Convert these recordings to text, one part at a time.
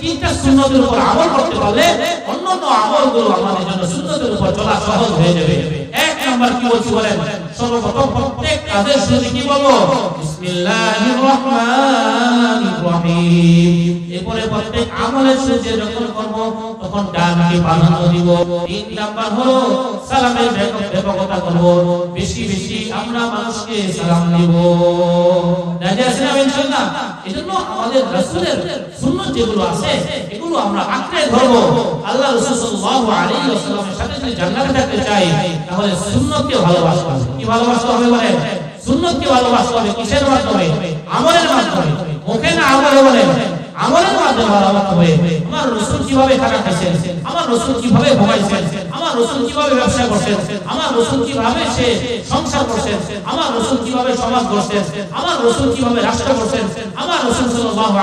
তিনটা সুন্নতের উপর আমল করতে পারলে অন্যান্য আমলগুলো আমাদের জন্য সুন্নতের উপর চলা সহজ হয়ে যাবে। এক নাম্বার কি বলছি বলেন? সর্বপ্রথম প্রত্যেক কাজের শুরুতে কি বলব? বেশি বেশি আমরা মানুষকে সালাম আমাদের রাসূলের সুন্নাত যেগুলো আছে, এগুলো আমরা আঁকড়ে ধরবো। আল্লাহ সাথে যদি জান্নাতে থাকতে চাই, তাহলে সুন্নাতকে ভালোবাসতে হবে। কি ভালোবাসতে হবে বলেন? সুন্নাতকে ভালোবাসতে হবে কিসের মাধ্যমে? আমলের মাধ্যমে। মুখে না আমলে বলেন? আমলের মাধ্যমে ভালোবাসতে হবে। আমার রাসূল কীভাবে টাকা খাইছেন আমার রাসূল কীভাবে ঘুমাইছেন? আমার রাসূল কীভাবে ব্যবসা করছেন? আমার রাসূল কীভাবে সে সংসার করছেন? আমার রাসূল কীভাবে সমাজ করছেন আমার রাসূল কীভাবে রাষ্ট্র করছেন? আমার রাসূল কীভাবে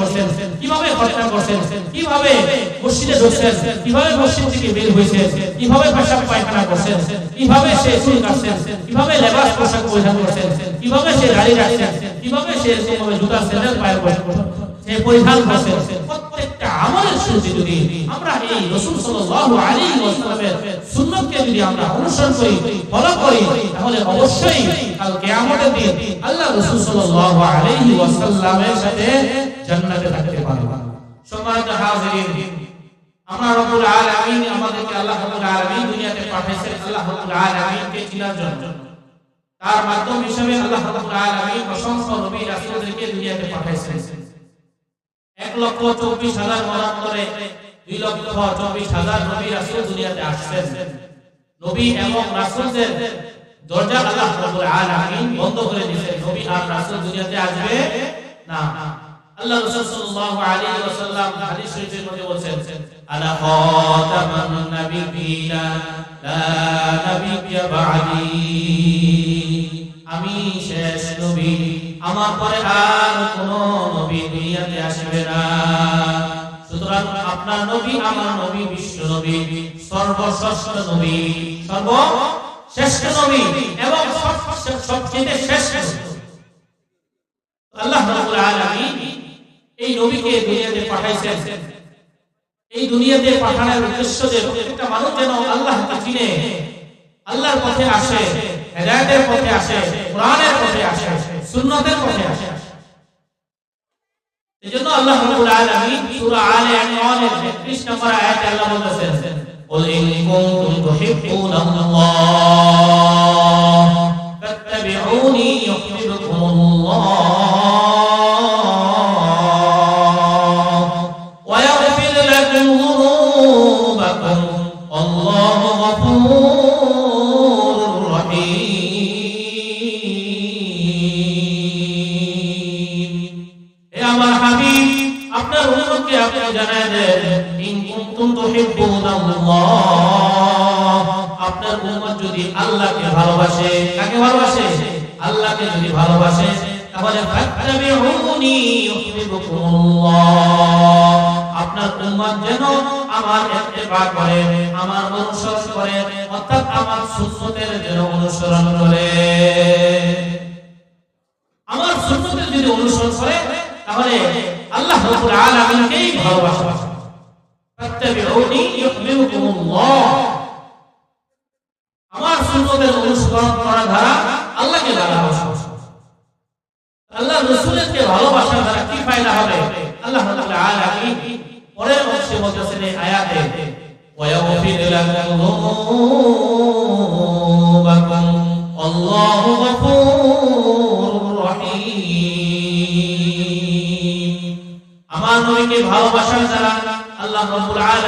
করছেন? কীভাবে খতনা করছেন? কীভাবে মসজিদে ঢুকছেন? কীভাবে মসজিদ থেকে বের হয়েছেন? কীভাবে পেশাব পায়খানা করছেন? কীভাবে সে চুল কাটছেন? কীভাবে লেবাস পোশাক পরিধান করছেন? কীভাবে সে দাড়ি রাখছেন? কীভাবে সে জুতা স্যান্ডেল পায়ে বসে সে পরিধান করছেন? প্রত্যেকটা আমলের শুরুতে যদি আমরা এই রাসূল সাল্লাল্লাহু আলাইহি ওয়াসাল্লামের সুন্নাতকে যদি আমরা অনুসরণ করি, ফলো করি, তাহলে অবশ্যই কাল কিয়ামতের দিন আল্লাহ রাসূল সাল্লাল্লাহু আলাইহি সাথে জান্নাতে থাকতে পারব সম্মানিত হাজিরিন, আমরা রব্বুল আলামিন আমাদেরকে আল্লাহ রব্বুল আলামিন দুনিয়াতে পাঠিয়েছেন, আল্লাহ রব্বুল আলামিনকে চিনার জন্য। তার মাধ্যম হিসেবে আল্লাহ রব্বুল আলামিন অসংখ্য নবী রাসূলদেরকে দুনিয়াতে পাঠিয়েছেন। এক লক্ষ চব্বিশ হাজার দুই লক্ষ চব্বিশ হাজার নবী রাসূল দুনিয়াতে আসছেন। নবী এবং রাসূলদের দরজা আল্লাহ বন্ধ করে নবী আর দুনিয়াতে আসবে না। আল্লাহ সাল্লাল্লাহু আলাইহি ওয়াসাল্লাম হাদিস শরীফের মধ্যে আলা খাতামান নাবিয়িনা লা নাবিয়্যা বা'দি। আমি শেষ নবী, আমার পরে আর কোন নবী আসবে না। সুতরাং আপনার নবী, আমার নবী, বিশ্ব নবী, সর্বশ্রেষ্ঠ নবী সর্বশ্রেষ্ঠ নবী এবং সবচেয়ে শ্রেষ্ঠ আল্লাহ এই নবীকে দুনিয়াতে পাঠাইছেন। এই দুনিয়াতে পাঠানোর উদ্দেশ্য যে প্রত্যেকটা মানুষ যেন আল্লাহকে চিনে, আল্লাহর পথে আসে, হেদায়েতের পথে আসে, কোরআনের পথে আসে, সুন্নতের পথে আসে। এজন্য আল্লাহ রাব্বুল আলামিন সূরা আলে ইমরানের 33 নম্বর আয়াতে আল্লাহ বলেছেন قل إن كنتم تحبون الله অনুসরণ করে অর্থাৎ আমার সুন্নতের যেন অনুসরণ করে।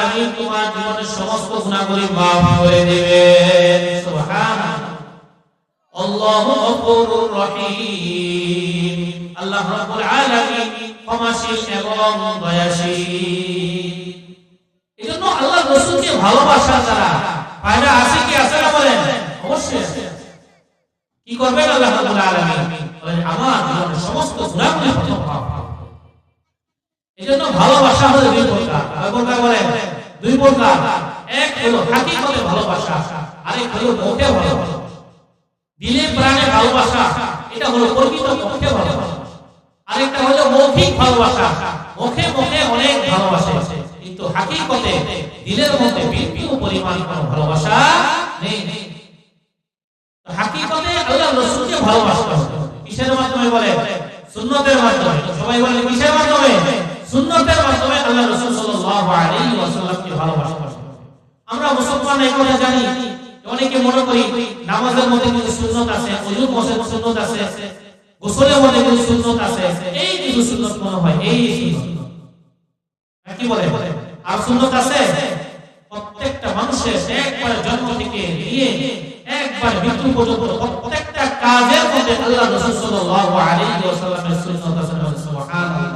রাব্বুল তোমার জীবনের সমস্ত গুনাহগুলি মাফ করে দিবেন কি আছে আল্লাহ রাব্বুল সমস্ত গুনাহগুলি ক্ষমা ভালোবাসা হলো বলেন? দুই প্রকার। এক হলো হাকিকতে ভালোবাসা, আরেক হলো মুখে ভালোবাসা। দিলে প্রাণে ভালোবাসা, এটা হলো প্রকৃত পক্ষে ভালোবাসা। আরেকটা হলো মৌখিক ভালোবাসা, মুখে মুখে অনেক ভালোবাসা। কিন্তু হাকিকতে দিলের মধ্যে বিন্দু পরিমাণ কোনো ভালোবাসা নেই। হাকিকতে আল্লাহ রাসূলকে ভালোবাসতে হবে। কিসের মাধ্যমে বলে? সুন্নতের মাধ্যমে। সবাই বলে কিসের মাধ্যমে? সুন্নতের মাধ্যমে আল্লাহ রাসূল সাল্লাল্লাহু আলাইহি ওয়াসাল্লামকে ভালোবাসতে হবে আমরা মুসলমান এই কথা জানি, অনেকে মনে করি নামাজের মধ্যে কিছু সুন্নত আছে ওযুর মধ্যে সুন্নত আছে, গোসলের মধ্যে কিছু সুন্নত আছে, এই কিছু সুন্নত মনে হয়, এই সুন্নত। কি বলে? আর সুন্নত আছে? প্রত্যেকটা মানুষের একবার জন্ম থেকে নিয়ে একবার মৃত্যু পর্যন্ত প্রত্যেকটা কাজের মধ্যে আল্লাহ রাসূল সাল্লাল্লাহু আলাইহি ওয়াসাল্লামের সুন্নাত আছে সুবহানাল্লাহ।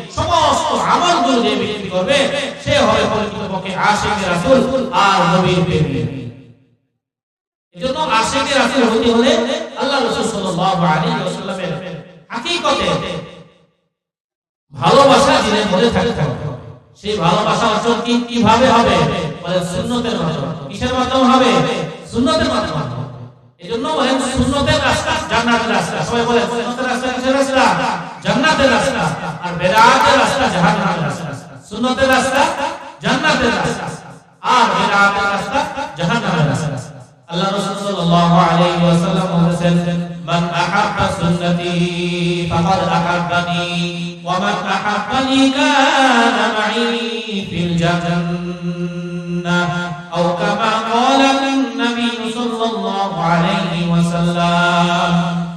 সমস্ত যে করবে, সে হবে প্রকৃতপক্ষে আশিক আর নবীর প্রেমী। এজন্য ভালোবাসা দিনের মধ্যে থাকতে হবে। সেই ভালোবাসা অর্জন কি কীভাবে হবে? মাধ্যমে। কিসের মাধ্যমে হবে? মাধ্যমে এজন্য রাস্তা বলে রাস্তা? জান্নাতের রাস্তা আর বেদাতের রাস্তা জাহান্নামের রাস্তা। সুন্নতের রাস্তা জান্নাতের রাস্তা। আর বেদাতের রাস্তা জাহান্নামের রাস্তা। আল্লাহ রাসূল সাল্লাল্লাহু আলাইহি ওয়াসাল্লাম বলেছেন, মান আহাব্বা সুন্নতি ফাকাদ আহাব্বানি ওয়া মান আহাব্বানি কানা মাই ফিল জান্নাহ আও কামা ক্বালা নবী সাল্লাল্লাহু আলাইহি ওয়াসাল্লাম।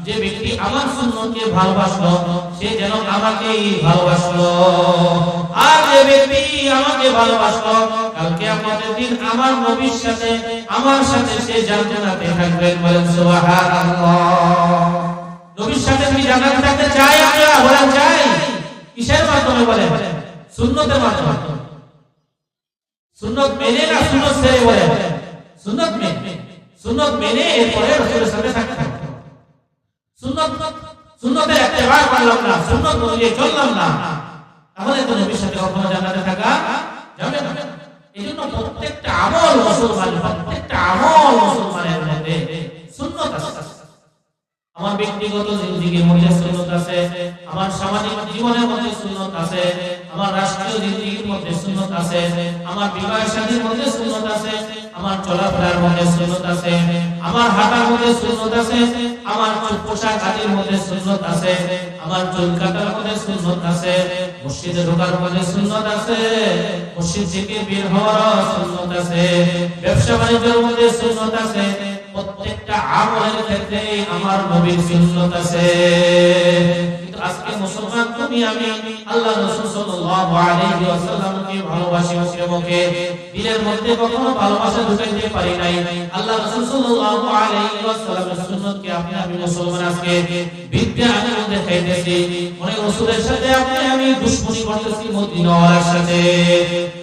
যে ব্যক্তি আমার সুন্নতকে ভালোবাসলো সে যেন আমাকেই ভালোবাসলো। আর যে ব্যক্তি আমাকে ভালোবাসলো, কালকে আমাদের দিন আমার নবীর সাথে, আমার সাথে সে জান্নাতে থাকবেন বলেন নবীর সাথে তুমি জান্নাতে থাকতে চাই আমরা বলেন চাই। কিসের মাধ্যমে বলেন? সুন্নতের মাধ্যমে। সুন্নত মেনে না সুন্নত ছেড়ে বলেন? সুন্নত মেনে। সুন্নত মেনে এরপরে রাসূলের সাথে থাকতে সুন্নত সুন্নতের ইত্তেবা করলাম না, সুন্নত অনুযায়ী চললাম না। তাহলে তো নবীর সাথে কখনো জান্নাতে থাকা যাবে না। এজন্য প্রত্যেকটা আমল মুসলমান প্রত্যেকটা আমল মুসলমানের আমার ব্যক্তিগত জিন্দেগির মধ্যে সুন্নত আছে, আমার সামাজিক জীবনের মধ্যে সুন্নত আছে, আমার রাষ্ট্রীয় জিন্দেগির মধ্যে সুন্নত আছে, আমার বিবাহ শাদীর মধ্যে সুন্নত আছে, আমার চলাফেরার মধ্যে সুন্নত আছে, আমার হাঁটার মধ্যে সুন্নত আছে, আমার পোশাক আদির মধ্যে সুন্নত আছে, আমার চুল কাটার মধ্যে সুন্নত আছে, মসজিদে ঢোকার মধ্যে সুন্নত আছে, মসজিদ থেকে বের হওয়ার সুন্নত আছে, ব্যবসা বাণিজ্যের মধ্যে সুন্নত আছে প্রত্যেকটা আমলের ক্ষেত্রে আমার নবীর সুন্নত আছে। আজকে মুসলমান তুমি, আমি আল্লাহ রাসূল সাল্লাল্লাহু আলাইহি ওয়াসাল্লামকে ভালোবাসি মুসলিমকে দিলের মধ্যে কখনো ভালোবাসা ঢুকাইতে পারি নাই। আল্লাহ রাসূল সাল্লাল্লাহু আলাইহি ওয়াসাল্লামের সুন্নতকে আপনি, আমি মুসলমান আজকে বিদ্যা আনন্দ দেখাইতেছি অনেক রাসূলের সাথে আপনি, আমি দুশমনি করতেছি মদিনাওয়ালার সাথে।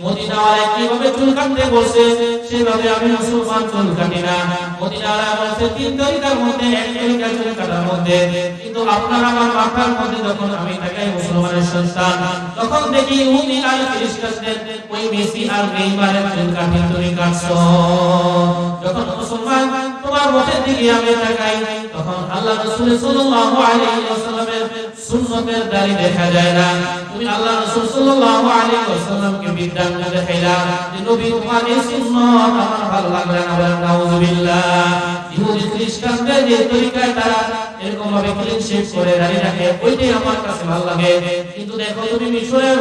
মদিনাওয়ালা কীভাবে চুল কাটতে বলছে, সেভাবে আমি মুসলমান চুল কাটি না। মদিনাওয়ালা বলছে, তিন তরিকার মধ্যে, এক তরিকা চুল কাটার মধ্যে। কিন্তু আপনার আমার মাথার মধ্যে যখন আমি তাকাই মুসলমানের সন্তান, তখন দেখি ইহুদি আর খ্রিস্টানদের ওই মেসি আর নেইমারের চুল কাটি তুমি কাটছো। যখন মুসলমান তোমার মুখের দিকে আমি তাকাই, তখন আল্লাহ রাসূল সাল্লাল্লাহু আলাইহি ওয়াসাল্লামের সুন্নতের দাড়ি দেখা যায় না। তুমি আল্লাহ রাসূল সাল্লাল্লাহু আলাইহি ওয়াসাল্লামকে বিদ্যাঙ্গ দেখাইলা যে, নবী, তোমার সুন্নাত আমার ভালো লাগল না নাউজুবিল্লাহ। ইহুদি খ্রিস্টানদের যে তরিকায় তারা এরকম ভাবে ক্লিন শেভ করে দাড়ি রাখে ওইটাই আমার কাছে ভালো লাগে কিন্তু দেখো তুমি মিশরের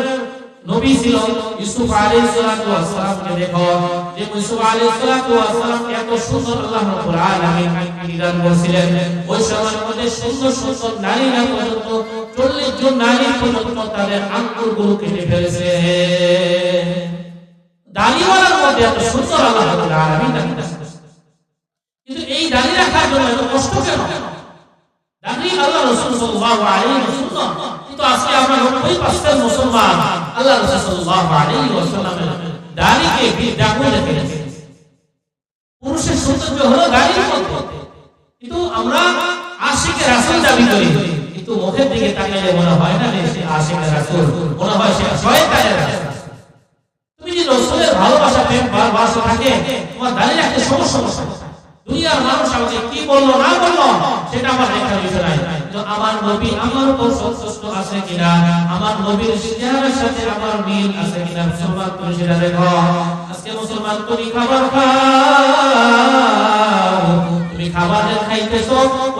নবী ছিল ইউসুফ আলাইহিস সালাতু ওয়াস সালামকে দেখো যে ইউসুফ আলাইহিস সালাতু ওয়াস সালাম এত সুন্দর আল্লাহ রাব্বুল আলামিন নিদান করেছিলেন ওই সময়ের মধ্যে সুন্দর সুন্দর নারীরা পর্যন্ত 40 জন নারী পর্যন্ত তাদের আঙ্গুলগুলো কেটে ফেলেছে দাড়িওয়ালার মধ্যে এত সুন্দর আল্লাহ রাব্বুল আলামিন। কিন্তু এই দাড়ি রাখার জন্য এত কষ্ট কেন? কিন্তু আমরা 90% মুসলমান আল্লাহ রাসূল সাল্লাল্লাহু আলাইহি ওয়াসাল্লামের দাড়িকে বিদ্যাগুণ রেখে পুরুষের সৌন্দর্য হলো দাড়ির মধ্যে। কিন্তু আমরা আশিকের রাসূল দাবি করি। কিন্তু মুখের দিকে তাকাইলে মনে হয় না আশিকের রাসূল। মনে হয় সে তুমি যদি রাসূলের ভালোবাসা প্রেম ভালোবাসা থাকে, তোমার দাঁড়িয়ে রাখতে সমস্যা সমস্যা তুমি সেটা দেখো। আজকে মুসলমান, তুমি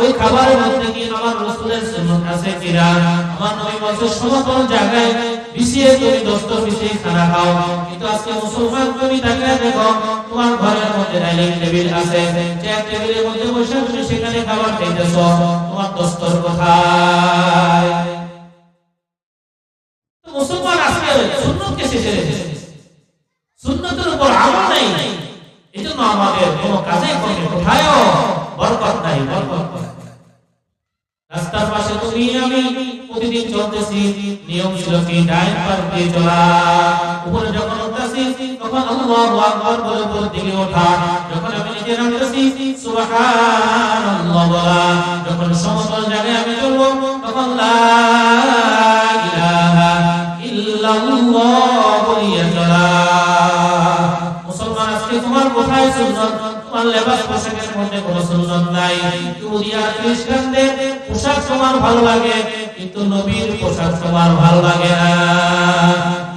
ওই খাবারের মধ্যে কি আমার রাসূলের সুন্নাত আছে কিনা? আমার নবী বলছে সমতল জায়গায় বিছিয়ে তুমি দস্ত বিছিয়ে খানা খাও। কিন্তু আজকে মুসলমান, তুমি দেখো তোমার ঘরের মধ্যে ডাইনিং টেবিল আছে, চেয়ার টেবিলের মধ্যে বসে তুমি সেখানে খাবার খাইতেছো তোমার দস্তর কোথায়? নাই। রাস্তার পাশে নিয়ম ছিল কি, ডাইন পার দিয়ে চলা। উপরে যখন উঠতেছি, তখন আল্লাহু আকবার বলে উপর দিকে ওঠা। যখন আমি নিচে নামতেছি, সুবহানাল্লাহ বলা। যখন সমতল জায়গায় আমি চলবো, তখন লা ইলাহা ইল্লাল্লাহ বলিয়া চলা মুসলমান আজকে তোমার কোথায় সুন্নত? তোমার লেবাস পোশাকের মধ্যে কোনো সুন্নত নাই। ইহুদি আর খ্রিস্টানদের পোশাক তোমার ভালো লাগে, কিন্তু নবীর পোশাক তোমার ভালো লাগে না।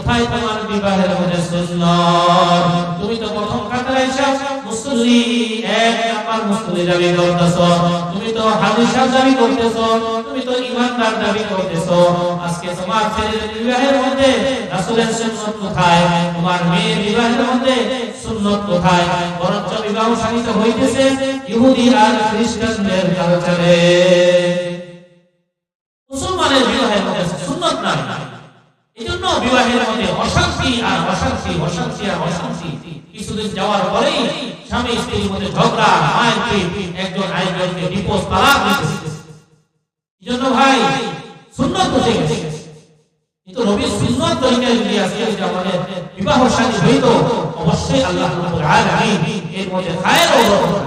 কোথায় তোমার বিবাহের মধ্যে সুন্নত তুমি তো প্রথম কাতারে এসে মুসল্লি এক নাম্বার মুসল্লি দাবি করতেছো। তুমি তো সাহেব দাবি করতেছো, তুমি তো ইমানদার দাবি করতেছো। আজকে তোমার ছেলের বিবাহের মধ্যে রাসূলের সুন্নত কোথায়? তোমার মেয়ের বিবাহের মধ্যে সুন্নত কোথায়? বরঞ্চ বিবাহ শাদী হইতেছে ইহুদি আর খ্রিস্টানদের কালচারে মুসলমানের বিবাহের মধ্যে সুন্নত নাই এজন্য বিবাহের মধ্যে অশান্তি আর অশান্তি অশান্তি আর অশান্তি। কিছুদিন যাওয়ার পরেই স্বামী স্ত্রীর মধ্যে ঝগড়া, মারপিট, একজন আরেকজনকে ডিভোর্স তালাক দিতেছে এজন্য ভাই, সুন্নত বুঝে গেছে। কিন্তু নবীর সুন্নত তরিকায় যদি আজকে যদি আমাদের বিবাহ শাদী হইত, অবশ্যই আল্লাহ রাব্বুল আলামিন এর মধ্যে খায়ের অবদান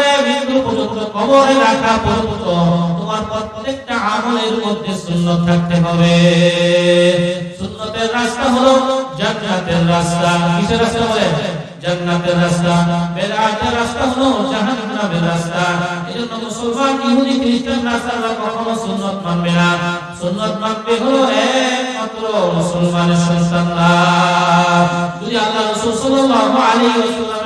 একবারে মৃত্যু পর্যন্ত কবরে রাখা পর্যন্ত তোমার প্রত্যেকটা আমলের মধ্যে সুন্নত থাকতে হবে। সুন্নতের রাস্তা হলো জান্নাতের রাস্তা। কিসের রাস্তা বলে? জান্নাতের রাস্তা। বেদাতের রাস্তা হলো জাহান্নামের রাস্তা। এজন্য মুসলমান, ইহুদি, খ্রিস্টান, নাসারা কখনো সুন্নত মানবে না। সুন্নত মানবে হলো একমাত্র মুসলমানের সন্তানরা যদি আল্লাহ রাসূল সাল্লাল্লাহু আলাইহি ওয়াসাল্লামের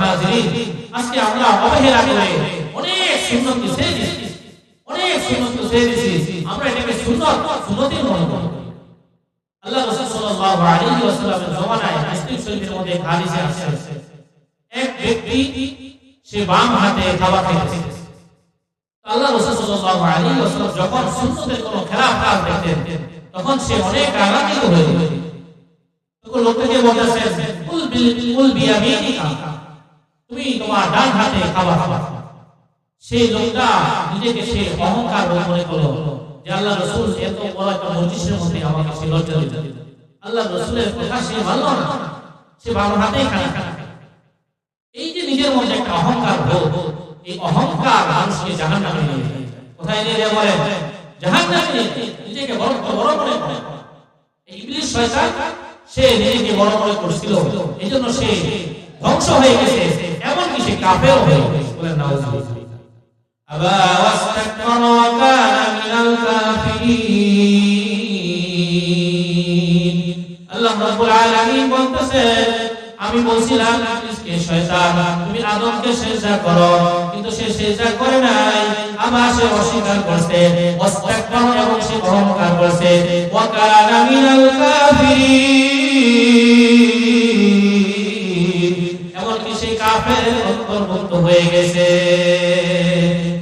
হাজিরিন। আজকে আমরা অবহেলা করে অনেক সুন্নতকে ছেড়ে দিয়েছি অনেক সুন্নতকে ছেড়ে দিয়েছি আমরা এটাকে সুন্নত সুন্নতই মনে করি। আল্লাহ রাসূল সাল্লাল্লাহু আলাইহি ওয়াসাল্লামের জমানায় মুসলিম শরীফের মধ্যে হাদিসে আসছে। এক ব্যক্তি সে বাম হাতে খাবার খাইতেছে আল্লাহ রাসূল সাল্লাল্লাহু আলাইহি ওয়াসাল্লাম যখন সুন্নতের কোনো খেলাফ কাজ দেখতেন, তখন সে অনেক রাগান্বিত হয়ে যেত তখন লোকটাকে বলতেছেন, কুল বিল, কুল বিয়ামিনিকা তুমি তোমার ডান হাতে খাবার খাবা সেই লোকটা নিজেকে সে অহংকার মনে করল যে আল্লাহ রসুল এত বড় একটা মসজিদের মধ্যে আমাকে সে লজ্জা দিতে আল্লাহ রসুলের কথা সে মানল না। সে বাবার হাতেই এই যে নিজের মধ্যে একটা অহংকার বোধ, এই অহংকার মানুষকে জাহান নামে নিয়ে কোথায় নিয়ে বলে জাহান নামে নিজেকে বড় বড় মনে করে। সে নিজেকে বড় করছিল। এই জন্য সে ধ্বংস হয়ে গেছে, এমনকি সে কাফের হয়ে গেছে বলেন নাউজুবিল্লাহ। আমি বলছিলাম তুমি আদমকে সেজদা করো, কিন্তু সে সেজদা করে নাই। আবার সে অস্বীকার করছে ওয়াস্তাকবারা এবং সে অহংকার করছে। ওয়া কানা কাফের অন্তর্ভুক্ত হয়ে গেছে।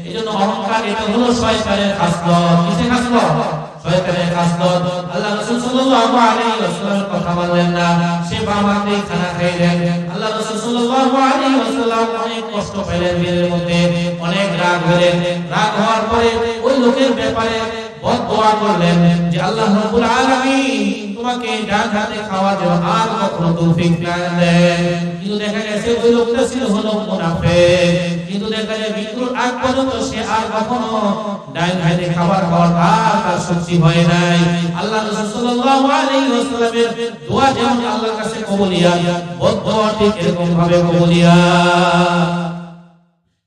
এই জন্য অহংকার এটা হলো শয়তানের খাসলত। কিসে খাসলত? শয়তানের খাসলত। আল্লাহ রাসূল সাল্লাল্লাহু আলাইহি ওয়াসাল্লামের কথা মানলেন না। সে বাম হাতে খানা খাইলেন আল্লাহ রাসূল সাল্লাল্লাহু আলাইহি ওয়াসাল্লাম অনেক কষ্ট দিনের মধ্যে। অনেক রাগ হলেন। রাগ হওয়ার পরে ওই লোকের ব্যাপারে বদদোয়া করলেন যে আল্লাহ রাব্বুল আলামিন তোমাকে ডান হাতে খাওয়া যেন আর কখনো তৌফিক না দেন। কিন্তু দেখা গেছে ওই লোকটা ছিল হলো মুনাফিক। কিন্তু দেখা যায় মৃত্যুর আগ পর্যন্ত সে আর কখনো ডান হাতে খাবার খাওয়ার আর তার শক্তি হয় নাই। আল্লাহ রাসূল সাল্লাল্লাহু আলাইহি ওয়াসাল্লামের দোয়া যেমন আল্লাহর কাছে কবুলিয়া বদদোয়া ঠিক এরকম ভাবে কবুলিয়া।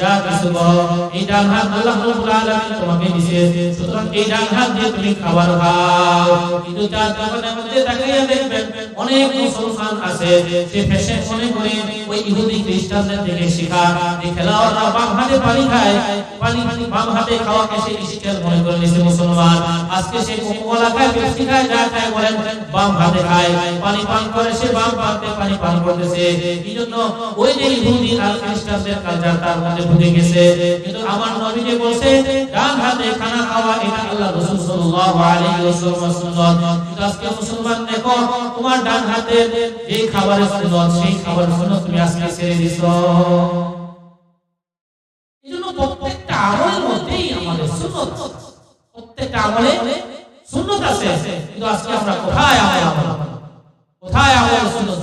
যা কিছু এই ডান হাত আল্লাহ রাব্বুল আলামিন তোমাকে দিয়েছে সুতরাং এই ডান হাত দিয়ে তুমি খাবার খাও। কিন্তু যার দোকানের মধ্যে তাকিয়ে দেখবেন, অনেক মুসলমান আছে সে ফ্যাশন মনে করে ওই ইহুদি খ্রিস্টানদের থেকে শেখা যে খেলোয়াড়রা বাম হাতে পানি খায়, পানি বাম হাতে খাওয়াকে সে ইস্টেল মনে করে নিছে মুসলমান। আজকে সে কোকোলা খায় পেপসি খায় যা খায় বলেন, বাম হাতে খায়। পানি পান করে সে বাম হাতে পানি পান করতেছে। এই জন্য ওই যে ইহুদি আর খ্রিস্টানদের কালচার তার মধ্যে ঢুকে গেছে। কিন্তু আমার নবী বলছে ডান হাতে খানা খাওয়া, এটা আল্লাহ সাল্লাল্লাহু আলাইহি সুন্নাত। আজকে মুসলমান দেখো, তোমার ডান হাতে যে খাবারের সুন্নাত, সেই খাবারের সুন্নাত তুমি আজকে ছেড়ে দিছো। এজন্য প্রত্যেকটা আমলের মধ্যেই আমাদের সুন্নাত, প্রত্যেকটা আমলে সুন্নাত আছে। কিন্তু আজকে আমরা কোথায় আমল কোথায় আমল সুন্নাত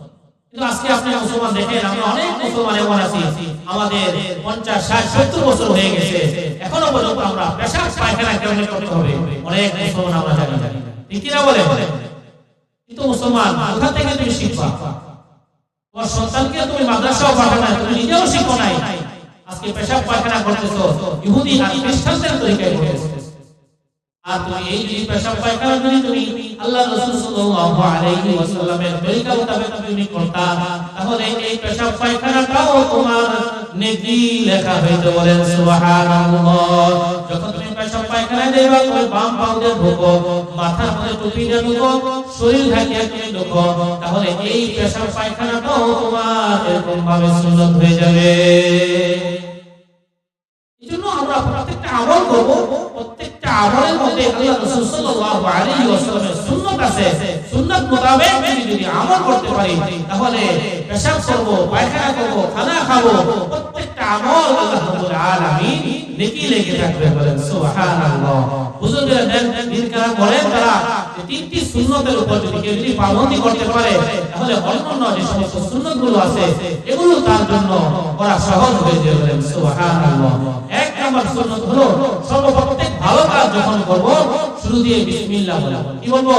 কিন্তু মুসলমান সন্তানকে তুমি মাদ্রাসাও পাঠাবে না তুমি নিজেও শিখো নাই। আজকে পেশাব, পায়খানা করতেছো, ইহুদি খ্রিস্টানদের তরিকায় আর তুমি এই যে পেশাব পায়খানা যদি তুমি আল্লাহ রাসূল সাল্লাল্লাহু আলাইহি ওয়াসাল্লামের তরিকা আমরা আমলের মধ্যে তাহলে পেশাব করব, পায়খানা পাবন্দি করতে পারে, তাহলে অন্যান্য যে সমস্ত সুন্নতগুলো আছে, এগুলো তার জন্য করা সহজ হয়ে যাবে এক নম্বর সুন্নত হলো সর্বপ্রত্যেক ভালো কাজ যখন করব শুরু দিয়ে বিসমিল্লাহ বলা। কি বলব?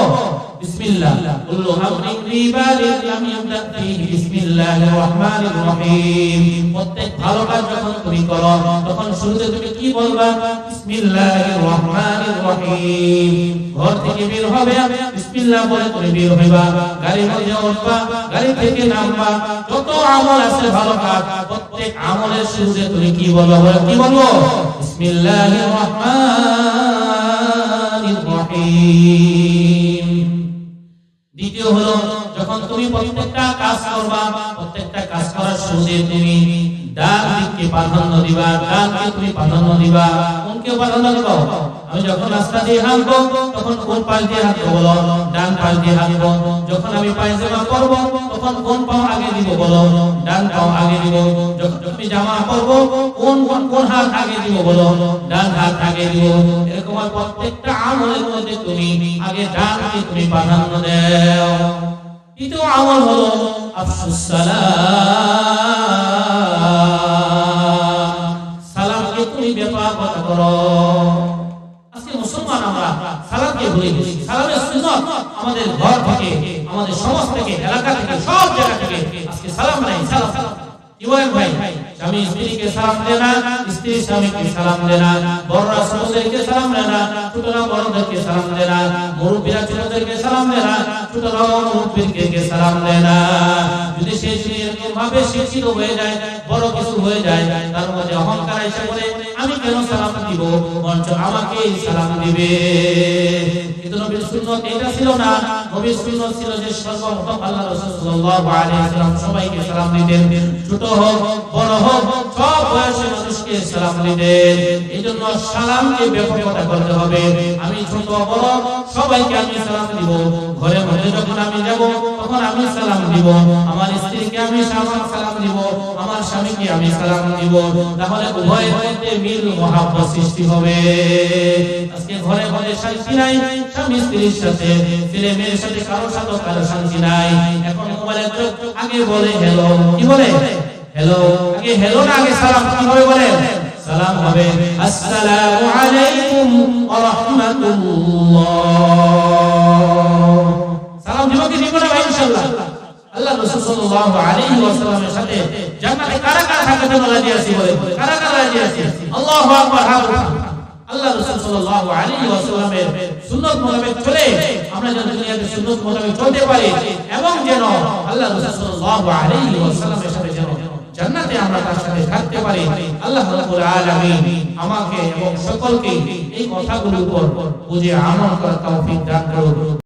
বিসমিল্লাহ। কুল্লু আমরিন রিবালিন লাম ইয়াবদা ফীহি বিসমিল্লাহির রহমানির রহিম। প্রত্যেক ভালো কাজ যখন তুমি করো, তখন শুরুতে তুমি কি বলবা? বিসমিল্লাহির রহমানির রহিম। ঘর থেকে বের হবে, বিসমিল্লাহ বলে তুমি বের হইবা। গাড়ির মধ্যে উঠবা, গাড়ি থেকে নামবা। যত আমল আছে ভালো কাজ, প্রত্যেক আমলের শুরুতে তুমি কি বলব বলে, কি বলব? বিসমিল্লাহির রহমানির দ্বিতীয় হলো, যখন তুমি প্রত্যেকটা কাজ করবা, প্রত্যেকটা কাজ করার শুরুতে তুমি যখন রাস্তা দিয়ে হাঁটবো, তখন কোন পাশ দিয়ে হাঁটবো বলো? ডান পাশ দিয়ে হাঁটবো। যখন আমি পায়জামা পরবো তখন কোন পাও আগে দিব বলো? ডান পাও আগে দিব। জামা পরবো, কোন কোন হাত আগে দিব বলো? ডান হাত আগে দিব। এরকম প্রত্যেকটা আমলের মধ্যে তুমি আগে ডানকে তুমি প্রাধান্য দাও। দ্বিতীয় আমল হলো সালাম সালামকে তুমি ব্যাপকতা করো। মুসলমান সালামের আমাদের ঘর থেকে, আমাদের সমাজ থেকে, এলাকা থেকে, সব জায়গা থেকে আজকে সালাম নাই। সালাম। বলেন ভাই? স্বামী স্ত্রীকে সালাম দেয় না স্ত্রী স্বামীকে সালাম দেয় না বড়রা ছোটদেরকে সালাম দেয় না ছোটরা বড়দেরকে সালাম দেয় না মুরব্বীরা ছোটদেরকে সালাম দেয় না ছোটরা মুরব্বীকে সালাম দেয় না যদি সে যদি এরকম ভাবে শিক্ষিত হয়ে যায়, বড় কিছু হয়ে যায়, তার মধ্যে অহংকার এসে বলে আমি কেন সালাম দিব? মঞ্চ আমাকে সালাম দিবে। আমি ছোট, বড়, সবাইকে আমি সালাম দিব। ঘরের মধ্যে যখন আমি যাব, তখন আমি সালাম দিব। আমার স্ত্রীকে আমি সালাম দিব আমার স্বামীকে আমি সালাম দিব তাহলে উভয়ের মধ্যে মিল মহাব্বত সৃষ্টি হবে। আজকে ঘরে ঘরে শান্তি নাই, স্বামী স্ত্রীর সাথে, ছেলে মেয়ের সাথে কারোর সাথে কারও শান্তি নাই। এখন মোবাইলে আগে বলে হ্যালো কি বলে? হ্যালো আগে হ্যালো না, আগে সালাম কি হবে বলে? সালাম হবে, আসসালামু আলাইকুম ওয়া রাহমাতুল্লাহ। সালাম দিব কি দিব না ইনশাআল্লাহ? আল্লাহ রাসূল সাল্লাল্লাহু আলাইহি ওয়াসাল্লামের সাথে জান্নাতে কারা কারা থাকতে জন্য রাজি আছি বলে, কারা কারা রাজি আছি আল্লাহু আকবার, হাত। আল্লাহ রাসূল সাল্লাল্লাহু আলাইহি ওয়াসাল্লামের সুন্নাত মোতাবেক চলে, আমরা যেন দুনিয়াতে সুন্নাত মোতাবেক চলতে পারি, এবং যেন আল্লাহ রাসূল সাল্লাল্লাহু আলাইহি ওয়াসাল্লামের সাথে যেন জান্নাতে আমরা তার সাথে থাকতে পারি। আল্লাহ রাব্বুল আলামিন আমাকে এবং সকলকে এই কথাগুলোর উপর বুঝে আমল করার তৌফিক দান করুন।